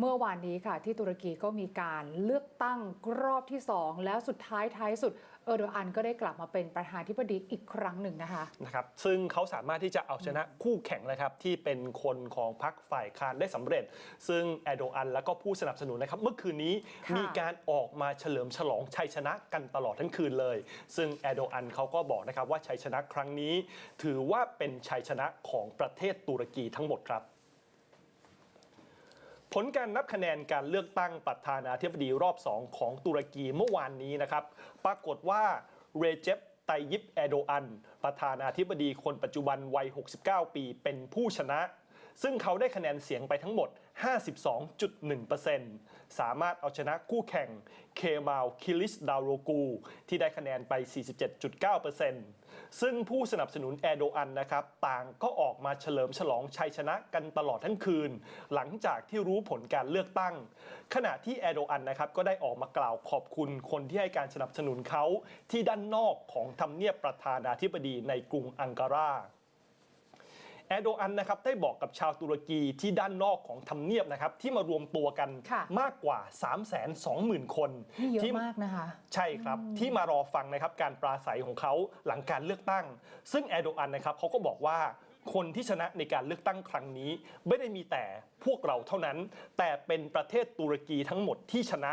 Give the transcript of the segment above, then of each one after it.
เมื่อวานนี้ค่ะ ที่ตุรกีก็มีการเลือกตั้งรอบที่ 2 แล้วสุดท้ายท้ายสุดเออร์โดอันก็ได้กลับมาเป็นประธานาธิบดีอีกครั้งหนึ่งนะคะนะครับซึ่งเขาสามารถที่จะเอาชนะคู่แข่งนะครับที่เป็นคนของพรรคฝ่ายค้านได้สำเร็จ ซึ่งแอโดอันแล้วก็ผู้สนับสนุนนะครับเมื่อคืนนี้ค่ะมีการออกมาเฉลิมฉลองชัยชนะกันตลอดทั้งคืนเลย ซึ่งแอโดอันเขาก็บอกนะครับว่าชัยชนะครั้งนี้ ถือว่าเป็นชัยชนะของประเทศตุรกีทั้งหมดครับ ผลการนับคะแนนการเลือกตั้งประธานาธิบดีรอบ 2 ของตุรกีเมื่อวานนี้นะครับ ปรากฏว่าเรเจปไตยิปแอโดอัน ประธานาธิบดีคนปัจจุบันวัย 69 ปีเป็นผู้ชนะ ซึ่งเขาได้คะแนนเสียงไปทั้งหมด 52.1%สามารถเอาชนะคู่แข่งเคมาลคิลิสดาวโรกูที่ได้คะแนนไป 47.9%ซึ่งผู้สนับสนุนแอโดอันนะครับต่างก็ออกมาเฉลิมฉลองชัยชนะกันตลอดทั้งคืน หลังจากที่รู้ผลการเลือกตั้ง ขณะที่แอโดอันนะครับก็ได้ออกมากล่าวขอบคุณคนที่ให้การสนับสนุนเขาที่ด้านนอกของทำเนียบประธานาธิบดีในกรุงอังการา แอโดอันนะครับได้บอกกับชาวตุรกีที่ด้านนอกของทำเนียบนะครับที่มารวมตัวกันค่ะมากกว่า 3 2 0 0 0 0 คนนี่เยอะที่มากนะคะใช่ครับที่มารอฟังนะครับการปราศัยของเขาหลังการเลือกตั้ง ซึ่งแอโดอันนะครับเขาก็บอกว่าคนที่ชนะในการเลือกตั้งครั้งนี้ ไม่ได้มีแต่พวกเราเท่านั้น แต่เป็นประเทศตุรกีทั้งหมดที่ชนะ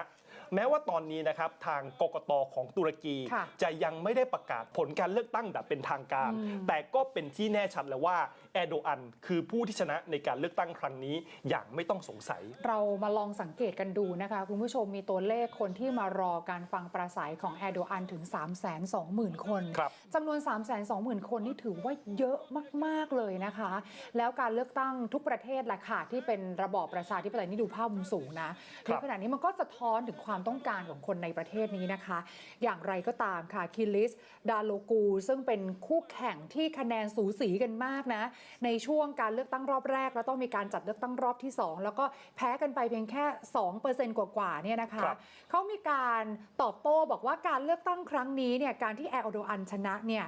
แม้ว่าตอนนี้นะครับทางกกตของตุรกีค่ะจะยังไม่ได้ประกาศผลการเลือกตั้งแบบเป็นทางการ แต่ก็เป็นที่แน่ชัดแล้วว่าแอโดอันคือผู้ที่ชนะในการเลือกตั้งครั้งนี้อย่างไม่ต้องสงสัย เรามาลองสังเกตกันดูนะคะ คุณผู้ชมมีตัวเลขคนที่มารอการฟังปราศัยของแอร์โดอันถึง 3 2 0 0 0 0 คนครับจำนวน 3 2 0 0 0 0 คนนี่ถือว่าเยอะมาก ๆ เลยนะคะ แล้วการเลือกตั้งทุกประเทศแหละค่ะที่เป็นระบอบประชาธิปไตยนี่ดูภาพมุมสูงนะครัในบขณะนี้มันก็สะท้อนถึงความต้องการของคนในประเทศนี้นะคะ อย่างไรก็ตามค่ะคิลิส ดาโลกู ซึ่งเป็นคู่แข่งที่คะแนนสูสีกันมากนะ ในช่วงการเลือกตั้งรอบแรก แล้วต้องมีการจัดเลือกตั้งรอบที่ 2 แล้วก็แพ้กันไปเพียงแค่ 2%กว่าๆเนี่ยนะคะครับเขามีการตอบโต้บอกว่าการเลือกตั้งครั้งนี้เนี่ยการที่แอร์โดอันชนะเนี่ย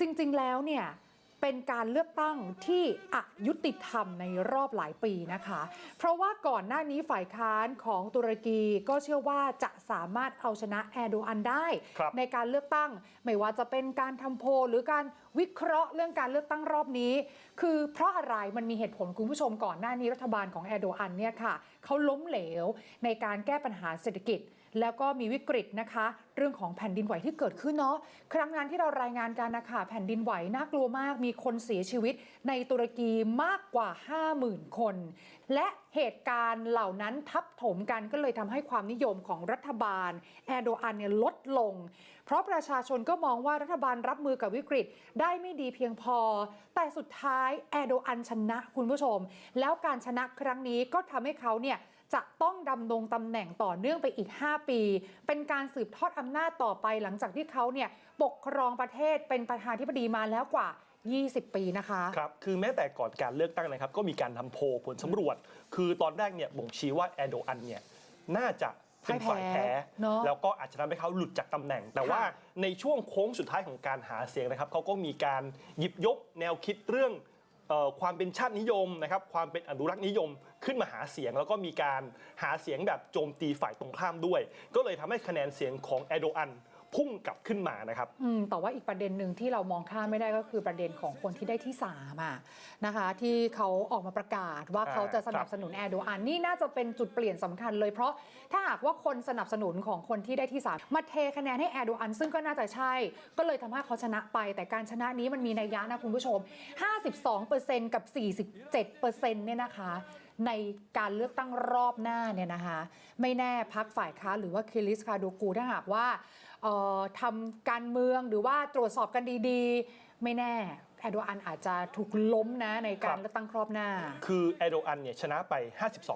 จริง ๆ แล้วเนี่ย เป็นการเลือกตั้งที่อายุติธรรมในรอบหลายปีนะคะ เพราะว่าก่อนหน้านี้ฝ่ายค้านของตุรกีก็เชื่อว่าจะสามารถเอาชนะแอร์โดอันได้ครับในการเลือกตั้ง ไม่ว่าจะเป็นการทำโพลหรือการวิเคราะห์เรื่องการเลือกตั้งรอบนี้ คือเพราะอะไรมันมีเหตุผลคุณผู้ชมก่อนหน้านี้รัฐบาลของแอร์โดอันเนี่ยค่ะเขาล้มเหลวในการแก้ปัญหาเศรษฐกิจ แล้วก็มีวิกฤตนะคะ เรื่องของแผ่นดินไหวที่เกิดขึ้นเนาะครั้งนั้นที่เรารายงานกันนะคะแผ่นดินไหวน่ากลัวมากมีคนเสียชีวิตในตุรกีมากกว่า 50,000 คน และเหตุการณ์เหล่านั้นทับถมกันก็เลยทำให้ความนิยมของรัฐบาล แอโดอันเนี่ยลดลง เพราะประชาชนก็มองว่ารัฐบาลรับมือกับวิกฤตได้ไม่ดีเพียงพอ แต่สุดท้ายแอโดอันชนะคุณผู้ชม แล้วการชนะครั้งนี้ก็ทำให้เขาเนี่ย จะต้องดำรงตำแหน่งต่อเนื่องไปอีก 5 ปี เป็นการสืบทอดอำนาจต่อไปหลังจากที่เขาเนี่ยปกครองประเทศเป็นประธานาธิบดีมาแล้วกว่า 20 ปีนะคะ ครับ คือแม้แต่ก่อนการเลือกตั้งนะครับ ก็มีการทำโพลผลสำรวจ คือตอนแรกเนี่ยบ่งชี้ว่าแอโดอันเนี่ยน่าจะเป็นฝ่ายแพ้เนอะแล้วก็อาจจะทำให้เขาหลุดจากตำแหน่ง แต่ว่าในช่วงโค้งสุดท้ายของการหาเสียงนะครับเขาก็มีการหยิบยกแนวคิดเรื่องเอ่อ ความเป็นชาตินิยมนะครับความเป็นอนุรักษ์นิยมขึ้นมาหาเสียง แล้วก็มีการหาเสียงแบบโจมตีฝ่ายตรงข้ามด้วย ก็เลยทำให้คะแนนเสียงของแอโดอัน พุ่งกลับขึ้นมานะครับอืมแต่ว่าอีกประเด็นหนึ่งที่เรามองข้ามไม่ได้ก็คือประเด็นของคนที่ได้ที่3อะนะคะที่เขาออกมาประกาศว่าอ่าเขาจะสนับสนุนแอร์โดอันนี่น่าจะเป็นจุดเปลี่ยนสำคัญเลย เพราะถ้าหากว่าคนสนับสนุนของคนที่ได้ที่3มาเทคะแนนให้แอร์โดอันซึ่งก็น่าจะใช่ ก็เลยทำให้เขาชนะไป แต่การชนะนี้มันมีนัยยะนะคุณผู้ชม 52%กับ 47%เนี่ยนะคะ ในการเลือกตั้งรอบหน้าเนี่ยนะคะไม่แน่พักฝ่ายค้านหรือว่าคิริสคาโดกูถ้าหากว่าเอ่อทำการเมืองหรือว่าตรวจสอบกันดีๆ ไม่แน่แอร์โดอันอาจจะถูกล้มนะในการครับเลือกตั้งรอบหน้า คือแอโดอันเนี่ยชนะไป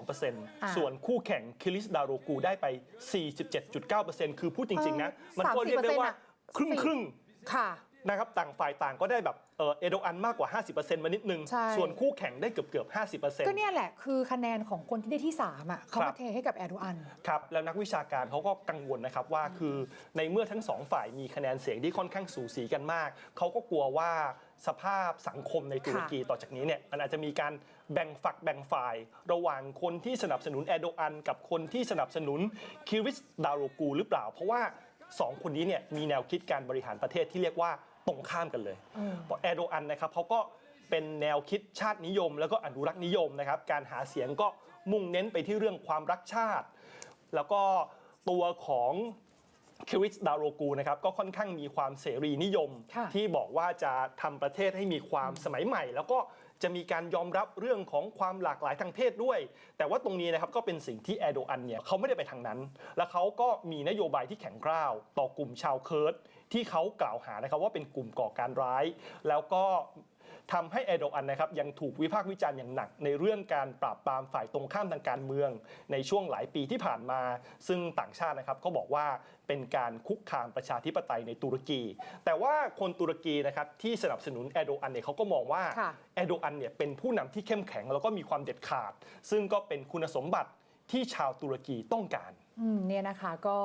52%ส่วนคู่แข่งคิริสดาโรกูได้ไป 47.9%คือพูดจริงๆนะเออมันก็เรียกได้ว่า30%ครึ่งสี่ครึ่งค่ะๆ นะครับต่างฝ่ายต่างก็ได้แบบเออเอโดอันมากกว่า 50%มานิดนึง ใช่ ส่วนคู่แข่งได้เกือบเกือบๆ50%ก็เนี่ยแหละคือคะแนนของคนที่ได้ที่ 3 อะเขาครัมาบเทให้กับแอร์โดอัน ครับแล้วนักวิชาการเขาก็กังวลนะครับว่าคือในเมื่อทั้งสองฝ่ายมีคะแนนเสียงที่ค่อนข้างสูสีกันมาก เขาก็กลัวว่าสภาพสังคมในตุรกีต่อจากนี้เนี่ยมันอาจจะมีการแบ่งฝักแบ่งฝ่าย ระหว่างคนที่สนับสนุนแอร์โดอัน กับคนที่สนับสนุนคิริสดาโรกูหรือเปล่า เพราะว่าสองคนนี้เนี่ยมีแนวคิดการบริหารประเทศที่เรียกว่า ตรงข้ามกันเลยอืมเพราะแอร์โดอันนะครับเขาก็เป็นแนวคิดชาตินิยม แล้วก็อนุรักษ์นิยมนะครับ การหาเสียงก็มุ่งเน้นไปที่เรื่องความรักชาติ แล้วก็ตัวของคิริสดาโรกูนะครับก็ค่อนข้างมีความเสรีนิยมค่ะที่บอกว่าจะทำประเทศให้มีความสมัยใหม่ แล้วก็จะมีการยอมรับเรื่องของความหลากหลายทางเพศด้วย แต่ว่าตรงนี้นะครับก็เป็นสิ่งที่แอร์โดอันเนี่ยเขาไม่ได้ไปทางนั้น และเขาก็มีนโยบายที่แข็งกร้าว ต่อกลุ่มชาวเคิร์ด ที่เขากล่าวหานะครับว่าเป็นกลุ่มก่อการร้าย แล้วก็ทำให้แอร์โดอันนะครับยังถูกวิพากษ์วิจารณ์อย่างหนัก ในเรื่องการปราบปรามฝ่ายตรงข้ามทางการเมือง ในช่วงหลายปีที่ผ่านมา ซึ่งต่างชาตินะครับก็บอกว่าเป็นการคุกคามประชาธิปไตยในตุรกี แต่ว่าคนตุรกีนะครับที่สนับสนุนแอร์โดอันเนี่ยเขาก็มองว่าค่ะแอร์โดอันเนี่ยเป็นผู้นำที่เข้มแข็งแล้วก็มีความเด็ดขาด ซึ่งก็เป็นคุณสมบัติที่ชาวตุรกีต้องการอืมเนี่ยนะคะก็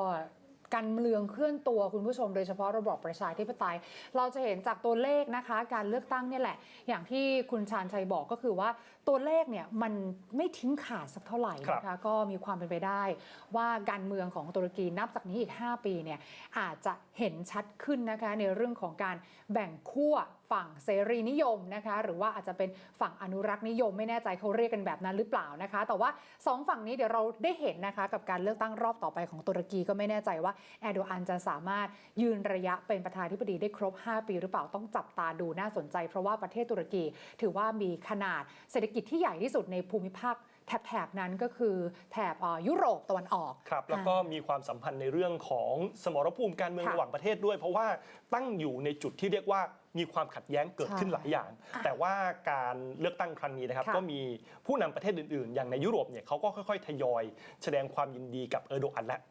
การเมืองเคลื่อนตัวคุณผู้ชมโดยเฉพาะระบอบประชาธิปไตย เราจะเห็นจากตัวเลขนะคะ การเลือกตั้งเนี่ยแหละ อย่างที่คุณชาญชัยบอกก็คือว่าตัวเลขเนี่ยมันไม่ทิ้งขาดสักเท่าไหร่นะคะก็มีความเป็นไปได้ ว่าการเมืองของตุรกีนับจากนี้อีก 5 ปีเนี่ยอาจจะเห็นชัดขึ้นนะคะในเรื่องของการแบ่งขั้ว ฝั่งเสรีนิยมนะคะหรือว่าอาจจะเป็นฝั่งอนุรักษ์นิยม ไม่แน่ใจเขาเรียกกันแบบนั้นหรือเปล่านะคะ แต่ว่าสองฝั่งนี้เดี๋ยวเราได้เห็นนะคะกับการเลือกตั้งรอบต่อไปของตุรกีก็ไม่แน่ใจว่าแอร์โดอันจะสามารถยืนระยะเป็นประธานาธิบดีได้ครบ 5 ปีหรือเปล่าต้องจับตาดูน่าสนใจ เพราะว่าประเทศตุรกี ถือว่ามีขนาดเศรษฐกิจที่ใหญ่ที่สุดในภูมิภาคแถบๆนั้นก็คือแถบเอ่อยุโรปตะวันออกครับแล้วก็มีความสัมพันธ์ในเรื่องของสมรภูมิการเมืองค่ะระหว่างประเทศด้วย เพราะว่าตั้งอยู่ในจุดที่เรียกว่า มีความขัดแย้งเกิดขึ้นใช่หลายอย่าง แต่ว่าการเลือกตั้งครั้งนี้นะครับค่ะก็มีผู้นำประเทศอื่นๆ อย่างในยุโรปเนี่ยเขาก็ค่อยๆ ทยอย แสดงความยินดีกับเออร์โดอันแล้ว